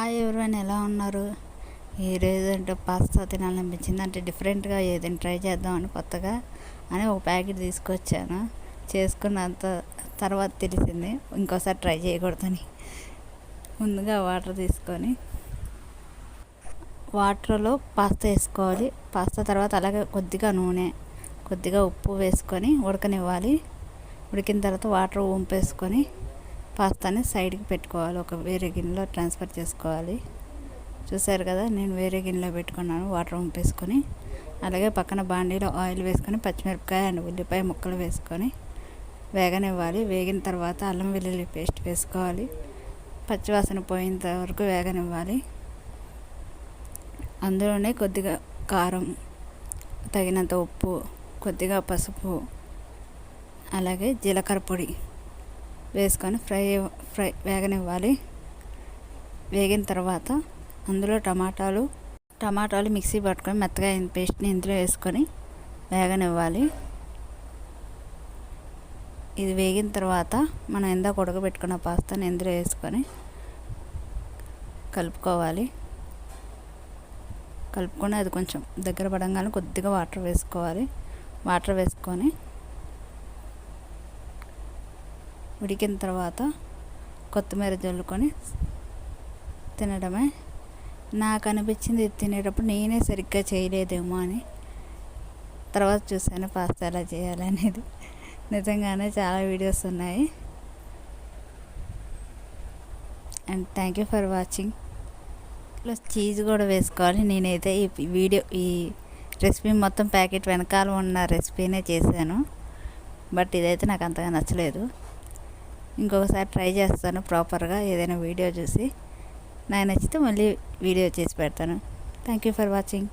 Hi ఎవరైనా ఎలా ఉన్నారు? ఈరోజు అంటే పాస్తా తినాలనిపించింది. అంటే డిఫరెంట్గా ఏదైనా ట్రై చేద్దామని కొత్తగా అని ఒక ప్యాకెట్ తీసుకొచ్చాను. చేసుకున్నంత తర్వాత తెలిసింది ఇంకోసారి ట్రై చేయకూడదని. ముందుగా వాటర్ తీసుకొని వాటర్లో పాస్తా వేసుకోవాలి. పాస్తా తర్వాత అలాగే కొద్దిగా నూనె కొద్దిగా ఉప్పు వేసుకొని ఉడకనివ్వాలి. ఉడికిన తర్వాత వాటర్ వంపేసుకొని పాస్తాని సైడ్కి పెట్టుకోవాలి. ఒక వేరే గిన్నెలో ట్రాన్స్ఫర్ చేసుకోవాలి. చూసారు కదా నేను వేరే గిన్నెలో పెట్టుకున్నాను. వాటర్ ఉంపేసుకొని అలాగే పక్కన బాండీలో ఆయిల్ వేసుకొని పచ్చిమిరపకాయ అండ్ ఉల్లిపాయ ముక్కలు వేసుకొని వేగనివ్వాలి. వేగిన తర్వాత అల్లం వెల్లుల్లి పేస్ట్ వేసుకోవాలి. పచ్చివాసన పోయేంత వరకు వేగనివ్వాలి. అందులోనే కొద్దిగా కారం తగినంత ఉప్పు కొద్దిగా పసుపు అలాగే జీలకర్ర పొడి వేసుకొని ఫ్రై ఫ్రై వేగనివ్వాలి. వేగిన తర్వాత అందులో టమాటాలు టమాటాలు మిక్సీ పట్టుకొని మెత్తగా అయిన పేస్ట్ని ఇందులో వేసుకొని వేగనివ్వాలి. ఇది వేగిన తర్వాత మనం ఎందాక ఉడకబెట్టుకున్న పాస్తాని ఇందులో వేసుకొని కలుపుకోవాలి. కలుపుకొని అది కొంచెం దగ్గర పడంగానే కొద్దిగా వాటర్ వేసుకోవాలి. వాటర్ వేసుకొని ఉడికిన తర్వాత కొత్తిమీర జల్లుకొని తినడమే. నాకు అనిపించింది తినేటప్పుడు నేనే సరిగ్గా చేయలేదేమో అని. తర్వాత చూసాను పాస్తా ఎలా చేయాలనేది. నిజంగానే చాలా వీడియోస్ ఉన్నాయి. And thank you for watching. Plus cheese కూడా వేసుకోవాలి. నేనైతే ఈ వీడియో ఈ రెసిపీ మొత్తం ప్యాకెట్ వెనకాల ఉన్న రెసిపీనే చేశాను. బట్ ఇదైతే నాకు అంతగా నచ్చలేదు. ఇంకొకసారి ట్రై చేస్తాను ప్రాపర్గా ఏదైనా వీడియో చూసి. నాకు నచ్చితే మళ్ళీ వీడియో చేసి పెడతాను. Thank you for watching